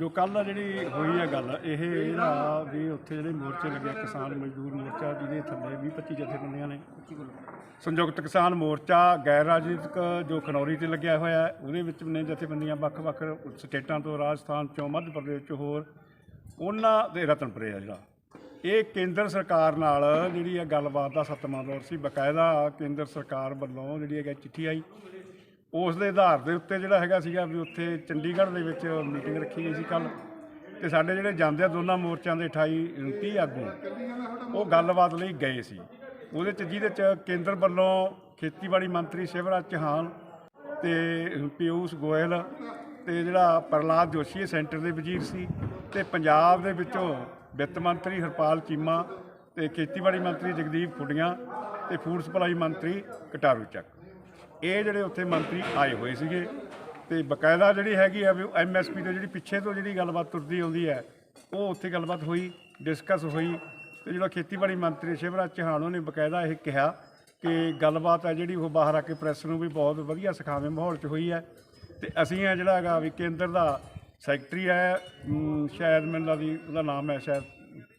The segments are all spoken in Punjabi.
ਜੋ ਕੱਲ ਜਿਹੜੀ ਹੋਈ ਹੈ ਗੱਲ, ਇਹ ਇਹਦਾ ਵੀ ਉੱਥੇ ਜਿਹੜੇ ਮੋਰਚੇ ਲੱਗੇ ਕਿਸਾਨ ਮਜ਼ਦੂਰ ਮੋਰਚਾ ਜਿਹਦੇ ਥੱਲੇ 20 25 ਜਥੇਬੰਦੀਆਂ ਨੇ। ਸੰਯੁਕਤ ਕਿਸਾਨ ਮੋਰਚਾ, ਗੈਰ ਰਾਜਨੀਤਿਕ ਜੋ ਖਨੌਰੀ ਤੇ ਲੱਗਿਆ ਹੋਇਆ ਹੈ ਉਹਦੇ ਵਿੱਚ ਨੇ ਜਥੇਬੰਦੀਆਂ ਵੱਖ-ਵੱਖ ਸਟੇਟਾਂ ਤੋਂ, ਰਾਜਸਥਾਨ ਚੋਂ, ਮੱਧ ਪ੍ਰਦੇਸ਼ ਚੋਂ ਹੋਰ। ਉਹਨਾਂ ਦੇ ਰਤਨਪੁਰੇ ਆ ਜਿਹੜਾ। ਇਹ ਕੇਂਦਰ ਸਰਕਾਰ ਨਾਲ ਜਿਹੜੀ ਹੈ ਗੱਲਬਾਤ ਦਾ ਸੱਤਵਾਂ ਦੌਰ ਸੀ। ਬਕਾਇਦਾ ਕੇਂਦਰ ਸਰਕਾਰ ਵੱਲੋਂ ਜਿਹੜੀ ਹੈਗਾ ਚਿੱਠੀ ਆਈ। ਉਸ ਦੇ ਆਧਾਰ ਦੇ ਉੱਤੇ ਜਿਹੜਾ ਹੈਗਾ ਸੀਗਾ ਵੀ ਉੱਥੇ ਚੰਡੀਗੜ੍ਹ ਦੇ ਵਿੱਚ ਮੀਟਿੰਗ ਰੱਖੀ ਗਈ ਸੀ ਕੱਲ ਤੇ ਸਾਡੇ ਜਿਹੜੇ ਜਾਂਦੇ ਆ ਦੋਨਾਂ ਮੋਰਚਿਆਂ ਦੇ 28 30 ਆਗੂ, ਉਹ ਗੱਲਬਾਤ ਲਈ ਗਏ ਸੀ। ਉਹਦੇ ਚ ਜਿਹਦੇ ਚ ਕੇਂਦਰ ਵੱਲੋਂ ਖੇਤੀਬਾੜੀ ਮੰਤਰੀ ਸ਼ਿਵਰਾਜ ਚੌਹਾਨ ਤੇ ਪਿਊਸ਼ ਗੋਇਲ ਤੇ ਜਿਹੜਾ ਪ੍ਰਲਾਦ ਜੋਸ਼ੀ ਸੈਂਟਰ ਦੇ ਵਜ਼ੀਰ ਸੀ ਤੇ ਪੰਜਾਬ ਦੇ ਵਿੱਚੋਂ ਵਿੱਤ ਮੰਤਰੀ ਹਰਪਾਲ ਚੀਮਾ ਤੇ ਖੇਤੀਬਾੜੀ ਮੰਤਰੀ ਜਗਦੀਪ ਫੁੱਡੀਆਂ ਤੇ ਫੂਡ ਸਪਲਾਈ ਮੰਤਰੀ ਕਟਾਰੂ ਚੱਕ। ਇਹ ਜਿਹੜੇ ਉੱਥੇ ਮੰਤਰੀ ਆਏ ਹੋਏ ਸੀਗੇ ਤੇ ਬਕਾਇਦਾ ਜਿਹੜੀ ਹੈਗੀ ਆ ਵੀ ਐਮਐਸਪੀ ਤੇ ਜਿਹੜੀ ਪਿੱਛੇ ਤੋਂ ਜਿਹੜੀ ਗੱਲਬਾਤ ਤੁਰਦੀ ਆਉਂਦੀ ਹੈ, ਉਹ ਉੱਥੇ ਗੱਲਬਾਤ ਹੋਈ ਡਿਸਕਸ ਹੋਈ ਤੇ ਜਿਹੜਾ ਖੇਤੀਬਾੜੀ ਮੰਤਰੀ ਸ਼ਿਵਰਾਜ ਚੌਹਾਨ ਉਹਨੇ ਬਕਾਇਦਾ ਇਹ ਕਿਹਾ ਕਿ ਗੱਲਬਾਤ ਹੈ ਜਿਹੜੀ ਉਹ ਬਾਹਰ ਆ ਕੇ ਪ੍ਰੈਸ ਨੂੰ ਵੀ ਬਹੁਤ ਵਧੀਆ ਸਿਖਾਵੇਂ ਮਾਹੌਲ 'ਚ ਹੋਈ ਹੈ ਤੇ ਅਸੀਂ ਆ ਜਿਹੜਾ ਹੈਗਾ ਵੀ ਕੇਂਦਰ ਦਾ ਸੈਕਟਰੀ ਹੈ ਸ਼ਾਇਦ ਮੈਨੂੰ ਲੱਗਦੀ ਉਹਦਾ ਨਾਮ ਹੈ ਸ਼ਾਇਦ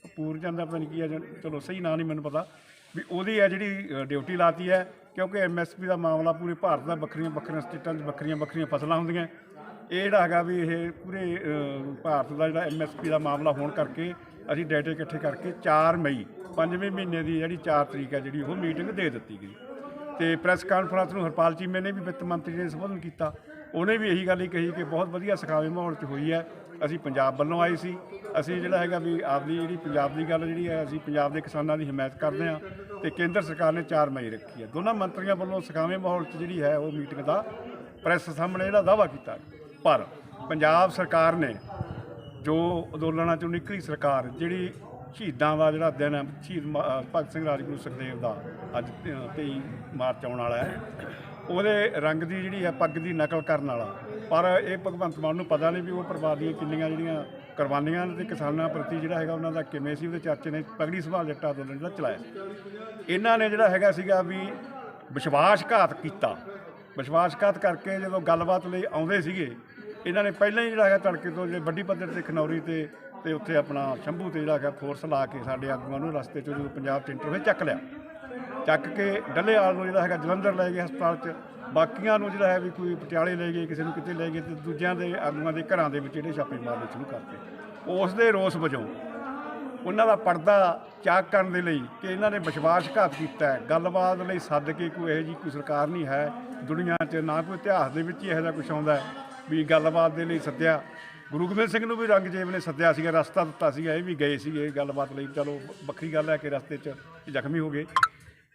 ਕਪੂਰ ਜਾਂਦਾ ਪਤਾ ਨਹੀਂ ਕੀ ਹੈ, ਚਲੋ ਸਹੀ ਨਾਂ ਨਹੀਂ ਮੈਨੂੰ ਪਤਾ ਵੀ ਉਹਦੀ ਹੈ ਜਿਹੜੀ ਡਿਊਟੀ ਲਾਤੀ ਹੈ ਕਿਉਂਕਿ ਐਮਐਸਪੀ ਦਾ ਮਾਮਲਾ ਪੂਰੇ ਭਾਰਤ ਦਾ ਵੱਖਰੀਆਂ ਵੱਖਰੀਆਂ ਸਟੇਟਾਂ 'ਚ ਵੱਖਰੀਆਂ ਵੱਖਰੀਆਂ ਫਸਲਾਂ ਹੁੰਦੀਆਂ। ਇਹ ਜਿਹੜਾ ਹੈਗਾ ਵੀ ਇਹ ਪੂਰੇ ਭਾਰਤ ਦਾ ਜਿਹੜਾ ਐਮਐਸਪੀ ਦਾ ਮਾਮਲਾ ਹੋਣ ਕਰਕੇ ਅਸੀਂ ਡਾਟਾ ਇਕੱਠੇ ਕਰਕੇ 4 ਮਈ, ਪੰਜਵੇਂ ਮਹੀਨੇ ਦੀ ਜਿਹੜੀ 4 ਤਰੀਕ ਹੈ ਜਿਹੜੀ ਉਹ ਮੀਟਿੰਗ ਦੇ ਦਿੱਤੀ ਗਈ। ਤੇ ਪ੍ਰੈਸ ਕਾਨਫਰੰਸ ਨੂੰ ਹਰਪਾਲ ਚੀਮੇ ਨੇ ਵੀ ਵਿੱਤ ਮੰਤਰੀ ਨੇ ਸੰਬੋਧਨ ਕੀਤਾ। ਉਹਨੇ ਵੀ ਇਹੀ ਗੱਲ ਹੀ ਕਹੀ ਕਿ ਬਹੁਤ ਵਧੀਆ ਸਿਖਾਵੇ ਮਾਹੌਲ 'ਚ ਹੋਈ ਹੈ। ਅਸੀਂ ਪੰਜਾਬ ਵੱਲੋਂ ਆਏ ਸੀ। ਅਸੀਂ ਜਿਹੜਾ ਹੈਗਾ ਵੀ ਆਪਦੀ ਜਿਹੜੀ ਪੰਜਾਬ ਦੀ ਗੱਲ ਜਿਹੜੀ ਹੈ, ਅਸੀਂ ਪੰਜਾਬ ਦੇ ਕਿਸਾਨਾਂ ਦੀ ਹਮਾਇਤ ਕਰਦੇ ਹਾਂ ਤੇ ਕੇਂਦਰ ਸਰਕਾਰ ਨੇ 4 ਮਈ ਰੱਖੀ ਹੈ। ਦੋਨਾਂ ਮੰਤਰੀਆਂ ਵੱਲੋਂ ਸਿਖਾਵੇਂ ਮਾਹੌਲ 'ਚ ਜਿਹੜੀ ਹੈ, ਉਹ ਮੀਟਿੰਗ ਦਾ ਪ੍ਰੈਸ ਸਾਹਮਣੇ ਜਿਹੜਾ ਦਾਅਵਾ ਕੀਤਾ। ਪਰ ਪੰਜਾਬ ਸਰਕਾਰ ਨੇ ਜੋ ਅੰਦੋਲਨਾਂ ਚੋਂ ਨਿਕਲੀ ਸਰਕਾਰ, ਜਿਹੜੀ ਸ਼ਹੀਦਾਂ ਦਾ ਜਿਹੜਾ ਦਿਨ ਹੈ, ਸ਼ਹੀਦ ਭਗਤ ਸਿੰਘ ਰਾਜਗੁਰੂ ਸੁਖਦੇਵ ਦਾ ਅੱਜ ਤ- 23 ਮਾਰਚ ਆਉਣ ਵਾਲਾ ਹੈ। ਉਹਦੇ ਰੰਗ ਦੀ ਜਿਹੜੀ ਹੈ, ਪੱਗ ਦੀ ਨਕਲ ਕਰਨ ਵਾਲਾ। ਪਰ ਇਹ ਭਗਵੰਤ ਮਾਨ ਨੂੰ ਪਤਾ ਨਹੀਂ ਵੀ ਉਹ ਪਰਿਵਾਰ ਦੀਆਂ ਕਿੰਨੀਆਂ ਜਿਹੜੀਆਂ ਕੁਰਬਾਨੀਆਂ ਨੇ ਤੇ ਕਿਸਾਨਾਂ ਪ੍ਰਤੀ ਜਿਹੜਾ ਹੈਗਾ, ਉਹਨਾਂ ਦਾ ਕਿਵੇਂ ਸੀ, ਉਹਦੇ ਚਾਚੇ ਨੇ ਪਗੜੀ ਸੰਭਾਲ ਜੱਟਾ ਅੰਦੋਲਨ ਜਿਹੜਾ ਚਲਾਇਆ। ਇਹਨਾਂ ਨੇ ਜਿਹੜਾ ਹੈਗਾ ਸੀਗਾ ਵੀ ਵਿਸ਼ਵਾਸਘਾਤ ਕੀਤਾ। ਵਿਸ਼ਵਾਸਘਾਤ ਕਰਕੇ ਜਦੋਂ ਗੱਲਬਾਤ ਲਈ ਆਉਂਦੇ ਸੀਗੇ, ਇਹਨਾਂ ਨੇ ਪਹਿਲਾਂ ਹੀ ਜਿਹੜਾ ਹੈਗਾ ਤੜਕੇ ਤੋਂ ਜਿਹੜੇ ਵੱਡੀ ਪੱਧਰ ਤੇ ਖਨੌਰੀ ਤੇ ਤੇ ਉੱਥੇ ਆਪਣਾ ਸ਼ੰਭੂ ਤੇ ਜਿਹੜਾ ਹੈਗਾ ਫੋਰਸ ਲਾ ਕੇ ਸਾਡੇ ਆਗੂਆਂ ਨੂੰ ਰਸਤੇ 'ਚੋਂ ਜਦੋਂ ਪੰਜਾਬ 'ਚ ਇੰਟਰ ਹੋਏ ਚੱਕ ਲਿਆ। ਚੱਕ ਕੇ ਡੱਲੇਵਾਲ ਨੂੰ ਜਿਹੜਾ ਹੈਗਾ ਜਲੰਧਰ ਲੈ ਗਏ ਹਸਪਤਾਲ 'ਚ। ਬਾਕੀਆਂ ਨੂੰ ਜਿਹੜਾ ਹੈ ਵੀ ਕੋਈ ਪਟਿਆਲੇ ਲੈ ਗਏ, ਕਿਸੇ ਨੂੰ ਕਿਤੇ ਲੈ ਗਏ ਤੇ ਦੂਜਿਆਂ ਦੇ ਆਗੂਆਂ ਦੇ ਘਰਾਂ ਦੇ ਵਿੱਚ ਜਿਹੜੇ ਛਾਪੇ ਮਾਰਨੇ ਸ਼ੁਰੂ ਕਰਤੇ। ਉਸ ਦੇ ਰੋਸ ਵਜੋਂ ਉਹਨਾਂ ਦਾ ਪਰਦਾ ਚਾਕ ਕਰਨ ਦੇ ਲਈ ਕਿ ਇਹਨਾਂ ਨੇ ਵਿਸ਼ਵਾਸਘਾਤ ਕੀਤਾ ਹੈ। ਗੱਲਬਾਤ ਲਈ ਸੱਦ ਕੇ ਕੋਈ ਇਹੋ ਜੀ ਕੋਈ ਸਰਕਾਰ ਨਹੀਂ ਹੈ। ਦੁਨੀਆ 'ਚ ਨਾ ਕੋਈ ਇਤਿਹਾਸ ਦੇ ਵਿੱਚ ਹੀ ਇਹੋ ਜਿਹਾ ਕੁਝ ਆਉਂਦਾ ਵੀ ਗੱਲਬਾਤ ਦੇ ਲਈ ਸੱਦਿਆ। ਗੁਰੂ ਗੋਬਿੰਦ ਸਿੰਘ ਨੂੰ ਵੀ ਰੰਗਜੇਬ ਨੇ ਸੱਦਿਆ ਸੀਗਾ, ਰਸਤਾ ਦਿੱਤਾ ਸੀਗਾ, ਇਹ ਵੀ ਗਏ ਸੀਗੇ ਗੱਲਬਾਤ ਲਈ। ਚਲੋ, ਵੱਖਰੀ ਗੱਲ ਹੈ ਕਿ ਰਸਤੇ 'ਚ ਜ਼ਖਮੀ ਹੋ ਗਏ।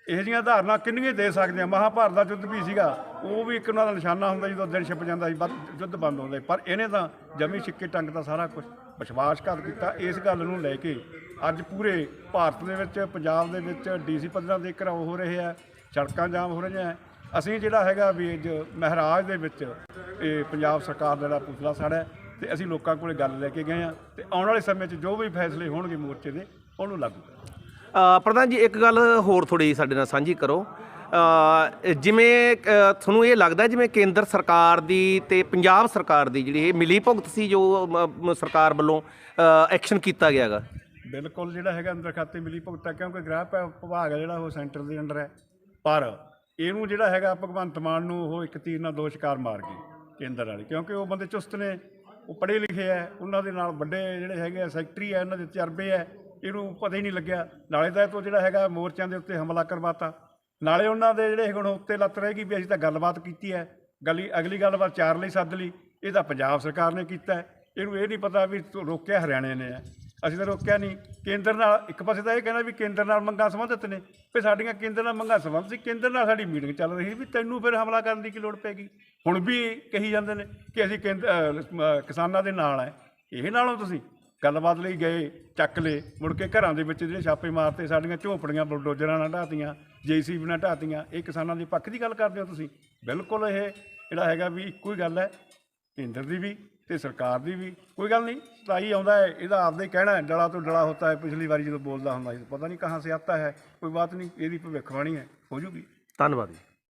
ਇਹੋ ਜਿਹੀਆਂ ਧਾਰਨਾ ਕਿੰਨੀਆਂ ਦੇ ਸਕਦੇ ਆ? ਮਹਾਭਾਰਤ ਦਾ ਯੁੱਧ ਵੀ ਸੀਗਾ, ਉਹ ਵੀ ਇੱਕ ਉਹਨਾਂ ਦਾ ਨਿਸ਼ਾਨਾ ਹੁੰਦਾ ਜਦੋਂ ਦਿਨ ਛਿਪ ਜਾਂਦਾ ਸੀ ਬਸ ਯੁੱਧ ਬੰਦ ਹੁੰਦਾ। ਪਰ ਇਹਨੇ ਤਾਂ ਜਮੀ ਛਿੱਕੇ ਟੰਗ ਦਾ ਸਾਰਾ ਕੁਝ ਵਿਸ਼ਵਾਸਘਾਤ ਕੀਤਾ। ਇਸ ਗੱਲ ਨੂੰ ਲੈ ਕੇ ਅੱਜ ਪੂਰੇ ਭਾਰਤ ਦੇ ਵਿੱਚ, ਪੰਜਾਬ ਦੇ ਵਿੱਚ ਡੀਸੀ ਪੱਧਰਾਂ ਦੇ ਘਰਾਓ ਹੋ ਰਹੇ ਆ, ਸੜਕਾਂ ਜਾਮ ਹੋ ਰਹੀਆਂ ਅਸੀਂ ਜਿਹੜਾ ਹੈਗਾ ਵੀ ਅੱਜ ਮਹਾਰਾਜ ਦੇ ਵਿੱਚ ਇਹ ਪੰਜਾਬ ਸਰਕਾਰ ਦਾ ਜਿਹੜਾ ਪੁਤਲਾ ਸਾੜਾ ਹੈ ਤੇ ਅਸੀਂ ਲੋਕਾਂ ਕੋਲੇ ਗੱਲ ਲੈ ਕੇ ਗਏ ਆ ਤੇ ਆਉਣ ਵਾਲੇ ਸਮੇਂ 'ਚ ਜੋ ਵੀ ਫੈਸਲੇ ਹੋਣਗੇ ਮੋਰਚੇ ਦੇ, ਉਹਨੂੰ ਲਾਗੂ ਕਰਾਂਗੇ। ਪ੍ਰਧਾਨ ਜੀ, ਇੱਕ ਗੱਲ ਹੋਰ ਥੋੜੀ ਸਾਡੇ ਨਾਲ ਸਾਂਝੀ ਕਰੋ। ਜਿਵੇਂ ਤੁਹਾਨੂੰ ਇਹ ਲੱਗਦਾ ਜਿਵੇਂ ਕੇਂਦਰ ਸਰਕਾਰ ਦੀ ਤੇ ਪੰਜਾਬ ਸਰਕਾਰ ਦੀ ਜਿਹੜੀ ਇਹ ਮਿਲੀ ਭੁਗਤ ਸੀ ਜੋ ਸਰਕਾਰ ਵੱਲੋਂ ਐਕਸ਼ਨ ਕੀਤਾ ਗਿਆਗਾ ਬਿਲਕੁਲ ਜਿਹੜਾ ਹੈਗਾ ਅੰਦਰ ਖਾਤੇ ਮਿਲੀ ਭੁਗਤ ਹੈ, ਕਿਉਂਕਿ ਗ੍ਰਹਿ ਭ- ਵਿਭਾਗ ਹੈ ਜਿਹੜਾ ਉਹ ਸੈਂਟਰ ਦੇ ਅੰਡਰ ਹੈ। ਪਰ ਇਹਨੂੰ ਜਿਹੜਾ ਹੈਗਾ ਭਗਵੰਤ ਮਾਨ ਨੂੰ ਉਹ ਇੱਕ ਤੀਰ ਨਾਲ ਦੋ ਸ਼ਿਕਾਰ ਮਾਰ ਗਏ ਕੇਂਦਰ ਵਾਲੇ, ਕਿਉਂਕਿ ਉਹ ਬੰਦੇ ਚੁਸਤ ਨੇ, ਉਹ ਪੜ੍ਹੇ ਲਿਖੇ ਹੈ, ਉਹਨਾਂ ਦੇ ਨਾਲ ਵੱਡੇ ਜਿਹੜੇ ਹੈਗੇ ਆ, ਸੈਕਟਰੀ ਹੈ, ਉਹਨਾਂ ਦੇ ਤਜਰਬੇ ਹੈ ਇਹਨੂੰ ਪਤਾ ਹੀ ਨਹੀਂ ਲੱਗਿਆ। ਨਾਲੇ ਤਾਂ ਇਹ ਤੋਂ ਜਿਹੜਾ ਹੈਗਾ ਮੋਰਚਿਆਂ ਦੇ ਉੱਤੇ ਹਮਲਾ ਕਰਵਾਤਾ। ਨਾਲੇ ਉਹਨਾਂ ਦੇ ਜਿਹੜੇ ਹੁਣ ਉੱਤੇ ਲੱਤ ਰਹੇਗੀ ਵੀ ਅਸੀਂ ਤਾਂ ਗੱਲਬਾਤ ਕੀਤੀ ਹੈ। ਗਲੀ ਅਗਲੀ ਗੱਲਬਾਤ ਚਾਰ ਲਈ ਸੱਦ ਲਈ। ਇਹ ਤਾਂ ਪੰਜਾਬ ਸਰਕਾਰ ਨੇ ਕੀਤਾ ਇਹਨੂੰ ਇਹ ਨਹੀਂ ਪਤਾ ਵੀ ਰੋਕਿਆ ਹਰਿਆਣੇ ਨੇ ਹੈ ਅਸੀਂ ਤਾਂ ਰੋਕਿਆ ਨਹੀਂ। ਕੇਂਦਰ ਨਾਲ ਇੱਕ ਪਾਸੇ ਤਾਂ ਇਹ ਕਹਿੰਦਾ ਵੀ ਕੇਂਦਰ ਨਾਲ ਮੰਗਾਂ ਸੰਬੰਧਿਤ ਨੇ। ਵੀ ਸਾਡੀਆਂ ਕੇਂਦਰ ਨਾਲ ਮੰਗਾਂ ਸੰਬੰਧਿਤ ਸੀ। ਕੇਂਦਰ ਨਾਲ ਸਾਡੀ ਮੀਟਿੰਗ ਚੱਲ ਰਹੀ ਸੀ ਵੀ ਤੈਨੂੰ ਫਿਰ ਹਮਲਾ ਕਰਨ ਦੀ ਕੀ ਲੋੜ ਪੈਗੀ ਹੁਣ ਵੀ ਕਹੀ ਜਾਂਦੇ ਨੇ ਕਿ ਅਸੀਂ ਕੇਂਦਰ ਕਿਸਾਨਾਂ ਦੇ ਨਾਲ ਹੈ। ਇਹ ਨਾਲੋਂ ਤੁਸੀਂ ਗੱਲਬਾਤ ਲਈ ਗਏ, ਚੱਕ ਲਏ। ਮੁੜ ਕੇ ਘਰਾਂ ਦੇ ਵਿੱਚ ਜਿਹੜੇ ਛਾਪੇ ਮਾਰਤੇ, ਸਾਡੀਆਂ ਝੋਪੜੀਆਂ, ਬਲਡੋਜ਼ਰਾਂ ਨਾਲ ਢਾਤੀਆਂ ਜੀਸੀਬੀ ਨਾਲ ਢਾਤੀਆਂ ਇਹ ਕਿਸਾਨਾਂ ਦੇ ਪੱਖ ਦੀ ਗੱਲ ਕਰਦੇ ਹੋ ਤੁਸੀਂ? ਬਿਲਕੁਲ ਇਹ ਜਿਹੜਾ ਹੈਗਾ ਵੀ ਇੱਕੋ ਹੀ ਗੱਲ ਹੈ। ਕੇਂਦਰ ਦੀ ਵੀ ਤੇ ਸਰਕਾਰ ਦੀ ਵੀ। ਕੋਈ ਗੱਲ ਨਹੀਂ, ਸਤਾਈ ਆਉਂਦਾ ਹੈ, ਇਹਦਾ ਆਪਦਾ ਹੀ ਕਹਿਣਾ ਡਲਾ ਤੋਂ ਡਲਾ ਹੁੰਦਾ ਹੈ, ਪਿਛਲੀ ਵਾਰੀ ਜਦੋਂ ਬੋਲਦਾ ਹੁੰਦਾ ਸੀ, ਪਤਾ ਨਹੀਂ ਕਹਾਂ ਸੇ ਆਤਾ ਹੈ, ਕੋਈ ਬਾਤ ਨਹੀਂ, ਇਹਦੀ ਭਵਿੱਖਬਾਣੀ ਹੈ, ਹੋ ਜੂਗੀ। ਧੰਨਵਾਦ ਜੀ।